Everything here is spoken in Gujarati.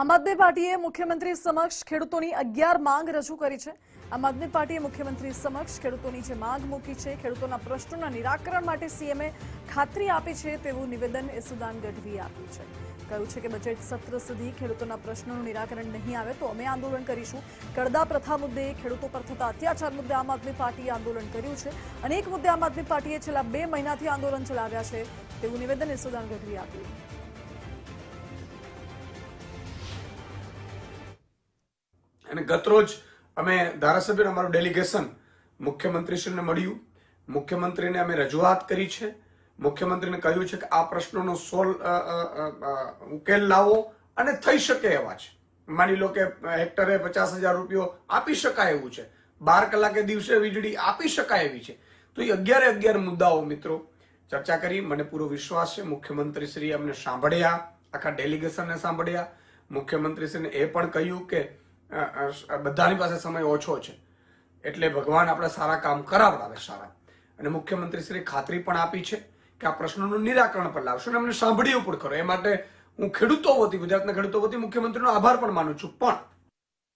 આમ આદમી પાર્ટીએ મુખ્યમંત્રી સમક્ષ ખેડૂતોની અગિયાર માંગ રજૂ કરી છે. આમ આદમી પાર્ટીએ મુખ્યમંત્રી સમક્ષ ખેડૂતોની જે માંગ મૂકી છે, ખેડૂતોના પ્રશ્નોના નિરાકરણ માટે સીએમએ ખાતરી આપી છે તેવું નિવેદન ઈસુદાન ગઢવીએ આપ્યું છે. કહ્યું છે કે બજેટ સત્ર સુધી ખેડૂતોના પ્રશ્નોનું નિરાકરણ નહીં આવે તો અમે આંદોલન કરીશું. કડદા પ્રથા મુદ્દે, ખેડૂતો પર થતા અત્યાચાર મુદ્દે આમ આદમી પાર્ટીએ આંદોલન કર્યું છે. અનેક મુદ્દે આમ આદમી પાર્ટીએ છેલ્લા બે મહિનાથી આંદોલન ચલાવ્યા છે તેવું નિવેદન ઈસુદાન ગઢવીએ આપ્યું. અને ગતરોજ અમે ધારાસભ્ય અમારું ડેલિગેશન મુખ્યમંત્રીશ્રીને મળ્યું. મુખ્યમંત્રીને અમે રજૂઆત કરી છે. મુખ્યમંત્રીને કહ્યું છે કે આ પ્રશ્નોનો સોલ્વ ઉકેલ લાવો અને થઈ શકે એવા છે. માની લો કે હેક્ટરે પચાસ હજાર રૂપિયો આપી શકાય એવું છે. બાર કલાકે દિવસે વીજળી આપી શકાય એવી છે. તો એ અગિયારે અગિયાર મુદ્દાઓ મિત્રો ચર્ચા કરી. મને પૂરો વિશ્વાસ છે. મુખ્યમંત્રીશ્રીએ અમને સાંભળ્યા, આખા ડેલિગેશનને સાંભળ્યા. મુખ્યમંત્રીશ્રીને એ પણ કહ્યું કે બધાની પાસે સમય ઓછો છે. એટલે ભગવાન આપણે સારા કામ કરાવડાવે સારા. અને મુખ્યમંત્રીશ્રી ખાતરી પણ આપી છે કે આ પ્રશ્નોનું નિરાકરણ પણ લાવશો અને અમને સાંભળ્યું પણ કરો. એ માટે હું ખેડૂતો વતી, ગુજરાતના ખેડૂતો વતી મુખ્યમંત્રીનો આભાર પણ માનું છું. પણ